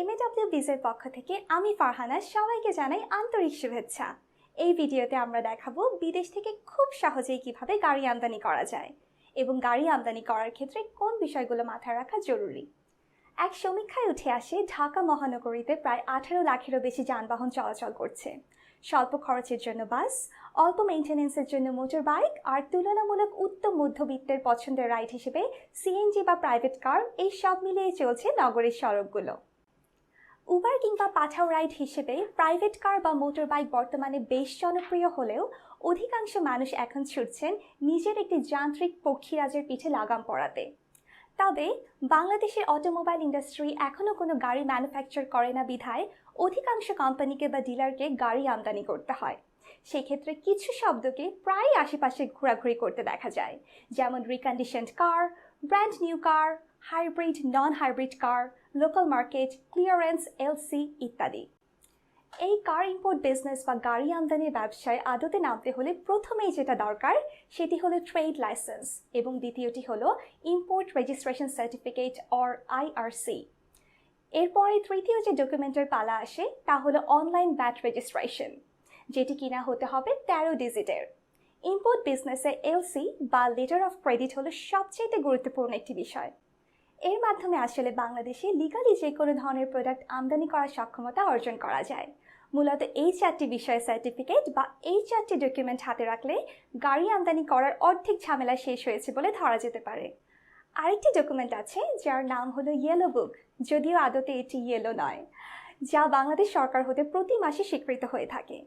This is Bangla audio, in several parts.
এমএডব্লিউ বিজের পক্ষ থেকে আমি ফারহানা, সবাইকে জানাই আন্তরিক শুভেচ্ছা। এই ভিডিওতে আমরা দেখাবো বিদেশ থেকে খুব সহজেই কীভাবে গাড়ি আমদানি করা যায় এবং গাড়ি আমদানি করার ক্ষেত্রে কোন বিষয়গুলো মাথায় রাখা জরুরি। এক সমীক্ষায় উঠে আসে, ঢাকা মহানগরীতে প্রায় আঠারো লাখেরও বেশি যানবাহন চলাচল করছে। স্বল্প খরচের জন্য বাস, অল্প মেনটেন্যান্সের জন্য মোটর বাইক আর তুলনামূলক উত্তম মধ্যবিত্তের পছন্দের রাইড হিসেবে সিএনজি বা প্রাইভেট কার, এই সব মিলিয়ে চলছে নগরের সড়কগুলো। উবার কিংবা পাঠাও রাইড হিসেবে প্রাইভেট কার বা মোটর বাইক বর্তমানে বেশ জনপ্রিয় হলেও অধিকাংশ মানুষ এখন ছুটছেন নিজের একটি যান্ত্রিক পক্ষীরাজের পিঠে লাগাম পড়াতে তবে বাংলাদেশের অটোমোবাইল ইন্ডাস্ট্রি এখনও কোনো গাড়ি ম্যানুফ্যাকচার করে না বিধায় অধিকাংশ কোম্পানিকে বা ডিলারকে গাড়ি আমদানি করতে হয়। সেক্ষেত্রে কিছু শব্দকে প্রায় আশেপাশে ঘোরাঘুরি করতে দেখা যায়, যেমন reconditioned car brand new car hybrid non hybrid car local market clearance LC ইত্যাদি। এই কার ইম্পোর্ট বিজনেস বা গাড়ি আমদানির ব্যবসায় আদতে নামতে হলে প্রথমেই যেটা দরকার, সেটি হলো ট্রেড লাইসেন্স এবং দ্বিতীয়টি হলো import registration certificate or IRC এরপরে তৃতীয় যে ডকুমেন্টের পালা আসে, তা হলো অনলাইন ব্যাট রেজিস্ট্রেশন যেটি কিনা হতে হবে তেরো ডিজিটের ইম্পোর্ট বিজনেসে এলসি বা লেটার অফ ক্রেডিট হলো সবচেয়ে গুরুত্বপূর্ণ একটি বিষয়। এর মাধ্যমে আসলে বাংলাদেশে লিগালি যে কোনো ধরনের প্রোডাক্ট আমদানি করার সক্ষমতা অর্জন করা যায়। মূলত এই চারটি বিষয়ে সার্টিফিকেট বা এই চারটি ডকুমেন্ট হাতে রাখলে গাড়ি আমদানি করার অর্ধেক ঝামেলা শেষ হয়েছে বলে ধরা যেতে পারে। আরেকটি ডকুমেন্ট আছে, যার নাম হলো ইয়েলো বুক যদিও আদতে এটি ইয়েলো নয়, যা বাংলাদেশ সরকার হতে প্রতি মাসে স্বীকৃত হয়ে থাকে।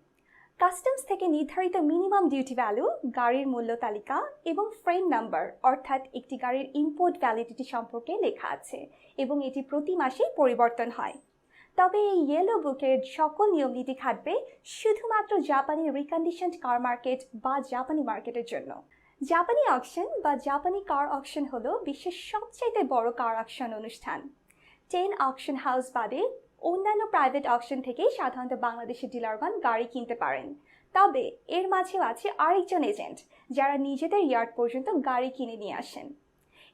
কাস্টমস থেকে নির্ধারিত মিনিমাম ডিউটি ভ্যালু গাড়ির মূল্য তালিকা এবং ফ্রেম নাম্বার অর্থাৎ একটি গাড়ির ইম্পোর্ট ভ্যালিডিটি সম্পর্কে লেখা আছে এবং এটি প্রতি মাসেই পরিবর্তন হয়। তবে এই ইয়েলো বুকের সকল নিয়মনীতি খাটবে শুধুমাত্র জাপানি রিকন্ডিশনড কার মার্কেট বা জাপানি মার্কেটের জন্য। জাপানি অকশন বা জাপানি কার অকশন হলো বিশ্বের সবচাইতে বড় কার অকশন অনুষ্ঠান। টেন অকশন হাউস বাদে অন্যান্য প্রাইভেট অকশন থেকেই সাধারণত বাংলাদেশের ডিলারগণ গাড়ি কিনতে পারেন। তবে এর মাঝেও আছে আরেকজন এজেন্ট যারা নিজেদের ইয়ার্ড পর্যন্ত গাড়ি কিনে নিয়ে আসেন।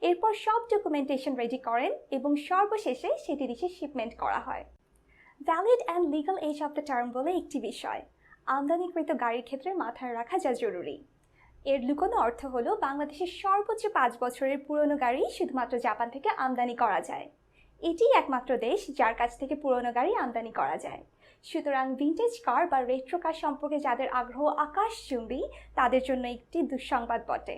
এরপর সব ডকুমেন্টেশন রেডি করেন এবং সর্বশেষে সেটি দিশে শিপমেন্ট করা হয়। Valid and legal age of the term বলে একটি বিষয়, আমদানিকৃত গাড়ির ক্ষেত্রে মাথায় রাখা যা জরুরি। এর লুকোনো অর্থ হলো বাংলাদেশের সর্বোচ্চ পাঁচ বছরের পুরনো গাড়ি শুধুমাত্র জাপান থেকে আমদানি করা যায়। এটি একমাত্র দেশ যার কাছ থেকে পুরনো গাড়ি আমদানি করা যায়। সুতরাং ভিন্টেজ কার বা রেট্রো কার সম্পর্কে যাদের আগ্রহ আকাশচুম্বী তাদের জন্য একটি দুঃসংবাদ বটে।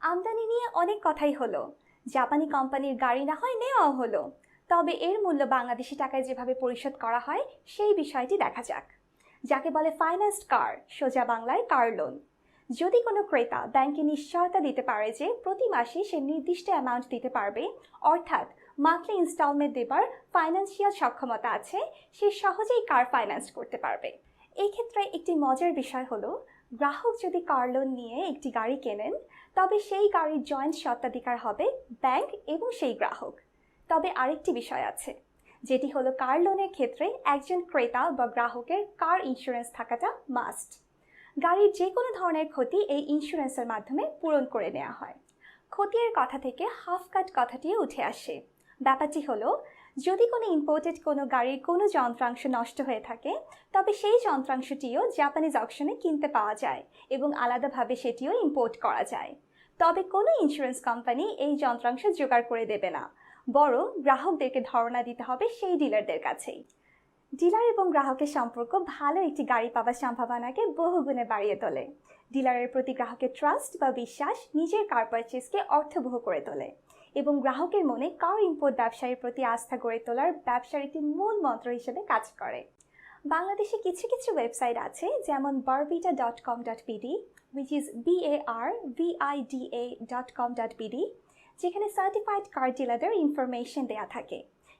আমদানি নিয়ে অনেক কথাই হলো। জাপানি কোম্পানির গাড়ি না হয় নেওয়াও হলো। তবে এর মূল্য বাংলাদেশি টাকায় যেভাবে পরিশোধ করা হয়, সেই বিষয়টি দেখা যাক। যাকে বলে ফাইন্যান্সড কার সোজা বাংলায় কার লোন যদি কোনো ক্রেতা ব্যাংকে নিশ্চয়তা দিতে পারে যে প্রতি মাসে সে নির্দিষ্ট অ্যামাউন্ট দিতে পারবে, অর্থাৎ মান্থলি ইনস্টলমেন্ট দেবার ফাইন্যান্সিয়াল সক্ষমতা আছে, সে সহজেই কার ফাইন্যান্স করতে পারবে। এই ক্ষেত্রে একটি মজার বিষয় হলো, গ্রাহক যদি কার লোন নিয়ে একটি গাড়ি কেনেন, তবে সেই গাড়ির জয়েন্ট স্বত্বাধিকার হবে ব্যাংক এবং সেই গ্রাহক। তবে আরেকটি বিষয় আছে, যেটি হলো কার লোনের ক্ষেত্রে একজন ক্রেতা বা গ্রাহকের কার ইন্স্যুরেন্স থাকাটা মাস্ট গাড়ির যে কোনো ধরনের ক্ষতি এই ইন্স্যুরেন্সের মাধ্যমে পূরণ করে নেওয়া হয়। ক্ষতির কথা থেকে হাফ কাট কথাটিও উঠে আসে। ব্যাপারটি হলো, যদি কোনো ইম্পোর্টেড কোনো গাড়ির কোনো যন্ত্রাংশ নষ্ট হয়ে থাকে, তবে সেই যন্ত্রাংশটিও জাপানিজ অকশনে কিনতে পাওয়া যায় এবং আলাদাভাবে সেটিও ইম্পোর্ট করা যায়। তবে কোনো ইন্স্যুরেন্স কোম্পানি এই যন্ত্রাংশ জোগাড় করে দেবে না, বরং গ্রাহকদেরকে ধারণা দিতে হবে সেই ডিলারদের কাছেই। ডিলার এবং গ্রাহকের সম্পর্ক ভালো একটি গাড়ি পাওয়ার সম্ভাবনাকে বহুগুণে বাড়িয়ে তোলে। ডিলারের প্রতি গ্রাহকের ট্রাস্ট বা বিশ্বাস নিজের কার পারচেসকে অর্থবহ করে তোলে। এবং গ্রাহকের মনে কার ইম্পোর্ট ব্যবসায়ীর প্রতি আস্থা গড়ে তোলার ব্যবসার একটি মূল মন্ত্র হিসেবে কাজ করে। বাংলাদেশে কিছু কিছু ওয়েবসাইট আছে, যেমন Barvida dot com dot BD which is B A R VIDA dot com dot BD যেখানে সার্টিফাইড কার ডিলারদের ইনফরমেশন দেওয়া থাকে।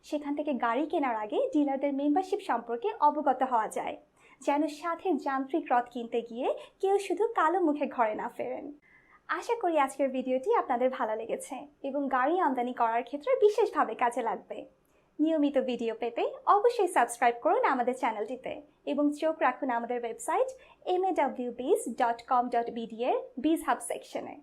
সেখান থেকে গাড়ি কেনার আগে ডিলারদের মেম্বারশিপ সম্পর্কে অবগত হওয়া যায়, যেন সাথে যান্ত্রিক রথ কিনতে গিয়ে কেউ শুধু কালো মুখে ঘরে না ফেরেন। আশা করি আজকের ভিডিওটি আপনাদের ভালো লেগেছে এবং গাড়ি আমদানি করার ক্ষেত্রে বিশেষভাবে কাজে লাগবে। নিয়মিত ভিডিও পেতে অবশ্যই সাবস্ক্রাইব করুন আমাদের চ্যানেলটিতে এবং চোখ রাখুন আমাদের website M A W biz dot com dot BD এর বিজ হাব সেকশনে